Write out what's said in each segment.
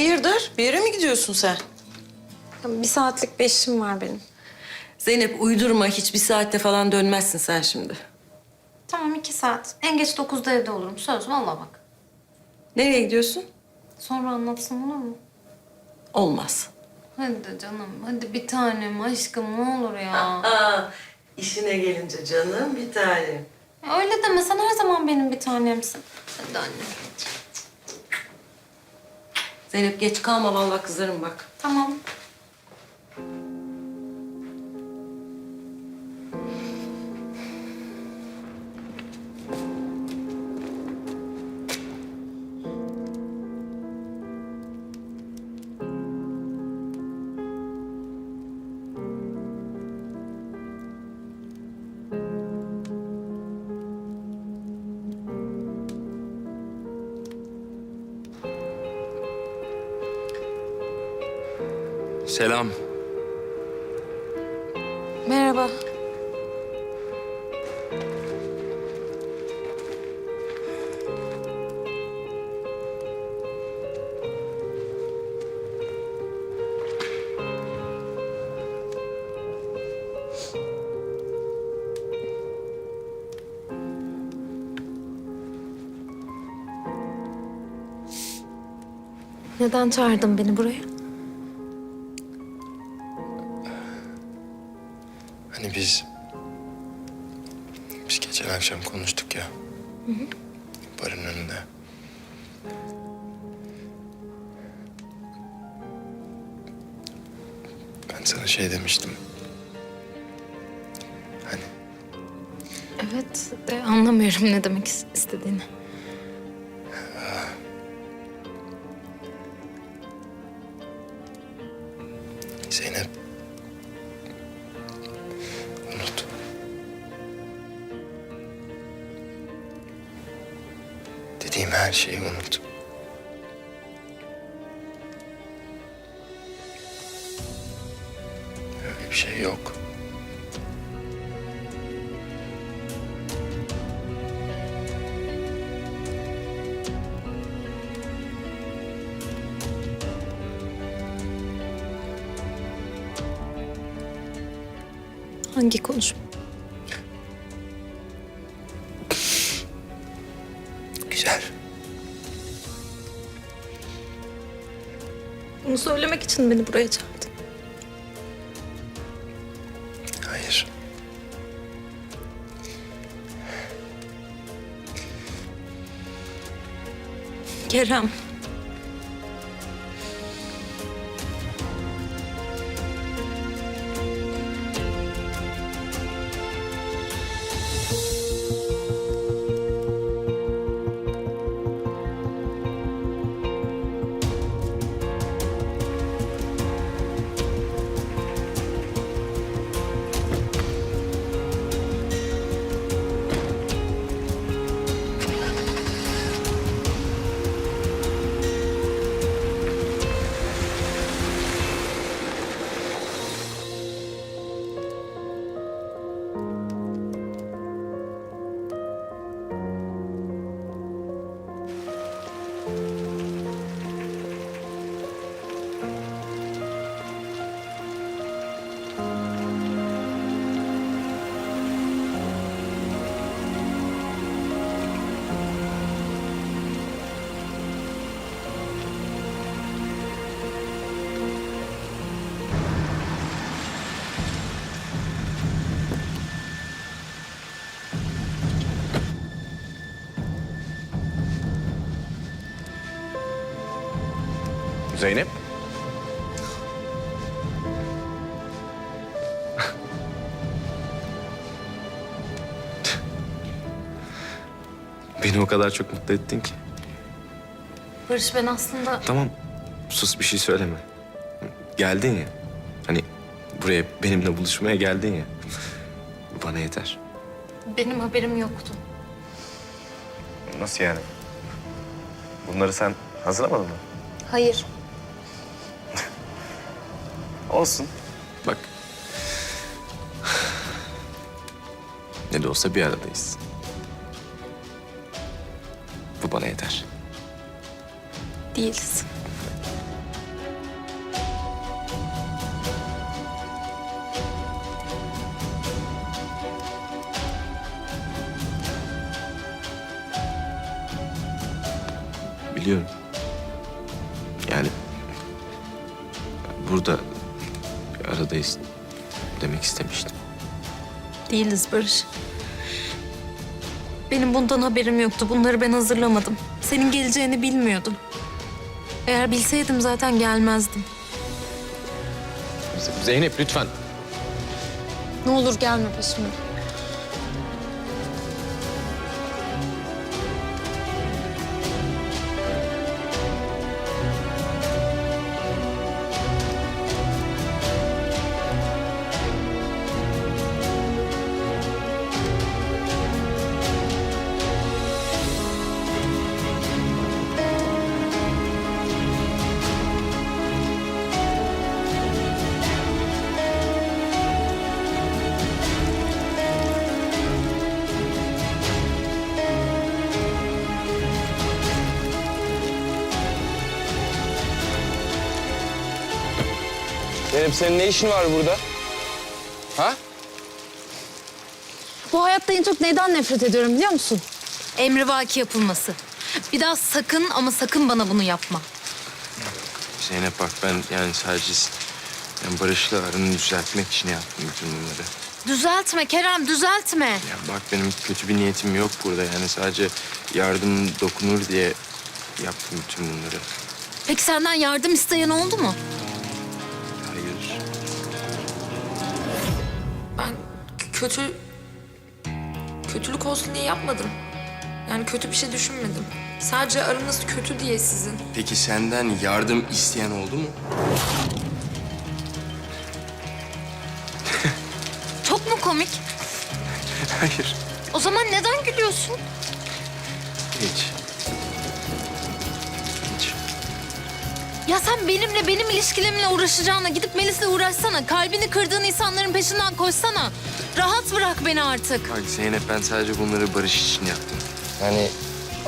Hayırdır? Bir yere mi gidiyorsun sen? Bir saatlik bir işim var benim. Zeynep uydurma. Hiç bir saatte falan dönmezsin sen şimdi. Tamam iki saat. En geç dokuzda evde olurum. Söz vallahi bak. Nereye gidiyorsun? Sonra anlatsam olur mu? Olmaz. Hadi canım. Hadi bir tanem aşkım ne olur ya. Aa, işine gelince canım bir tane. Ya Öyle deme sen her zaman benim bir tanemsin. Hadi anne. Zeynep geç kalma vallahi kızarım bak. Tamam. Selam. Merhaba. Neden çağırdın beni buraya? Biz... Biz geçen akşam konuştuk ya. Barın önünde. Ben sana şey demiştim. Hani Evet, de anlamıyorum ne demek is- istediğini. Zeynep... her şeyi unut. Öyle bir şey yok. Hangi konuşma? Söylemek için beni buraya çağırdın. Hayır. Kerem. Zeynep? Beni o kadar çok mutlu ettin ki. Barış ben aslında... Tamam, sus bir şey söyleme. Geldin ya. Hani buraya benimle buluşmaya geldin ya. Bana yeter. Benim haberim yoktu. Nasıl yani? Bunları sen hazırlamadın mı? Hayır. Olsun. Bak. Ne de olsa bir aradayız. Bu bana yeter. Değiliz. Biliyorum. Yani burada aradayız demek istemiştim. Değiliz Barış. Benim bundan haberim yoktu. Bunları ben hazırlamadım. Senin geleceğini bilmiyordum. Eğer bilseydim zaten gelmezdim. Z- Zeynep lütfen. Ne olur gelme peşime. Zeynep senin ne işin var burada? Ha? Bu hayatta en çok neyden nefret ediyorum biliyor musun? Emrivaki yapılması. Bir daha sakın ama sakın bana bunu yapma. Zeynep bak ben yani sadece yani Barış'la aranı düzeltmek için yaptım bütün bunları. Düzeltme Kerem, düzeltme. Ya bak benim kötü bir niyetim yok burada. Yani sadece yardım dokunur diye yaptım bütün bunları. Peki senden yardım isteyen oldu mu? Ben kötü kötülük olsun diye yapmadım. Yani kötü bir şey düşünmedim. Sadece aranız kötü diye sizin. Peki senden yardım isteyen oldu mu? Çok mu komik? Hayır. O zaman neden gülüyorsun? Hiç. Ya sen benimle, benim ilişkilerimle uğraşacağına gidip Melis'le uğraşsana. Kalbini kırdığın insanların peşinden koşsana. Rahat bırak beni artık. Bak Zeynep ben sadece bunları Barış için yaptım. Yani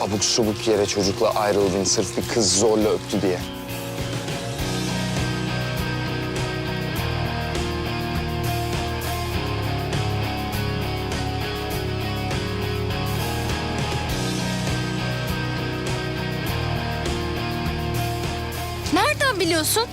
abuk subuk yere çocukla ayrıldın sırf bir kız zorla öptü diye. Biliyorsun?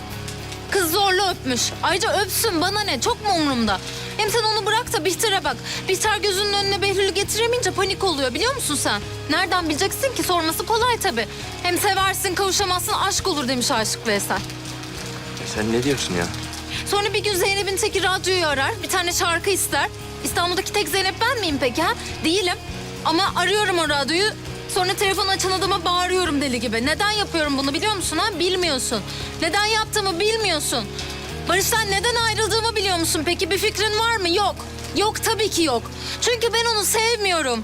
Kız zorla öpmüş. Ayrıca öpsün bana ne? Çok mu umurumda? Hem sen onu bırak da Bihter'e bak. Bihter gözünün önüne Behlül'ü getiremeyince panik oluyor biliyor musun sen? Nereden bileceksin ki? Sorması kolay tabii. Hem seversin, kavuşamazsın, aşk olur demiş Aşık Veysel. Ya sen ne diyorsun ya? Sonra bir gün Zeynep'in teki radyoyu arar, bir tane şarkı ister. İstanbul'daki tek Zeynep ben miyim peki ha? Değilim. Ama arıyorum o radyoyu. Sonra telefon açan adama bağırıyorum deli gibi. Neden yapıyorum bunu biliyor musun ha? Bilmiyorsun. Neden yaptığımı bilmiyorsun. Barış'tan neden ayrıldığımı biliyor musun peki? Bir fikrin var mı? Yok. Yok tabii ki yok. Çünkü ben onu sevmiyorum.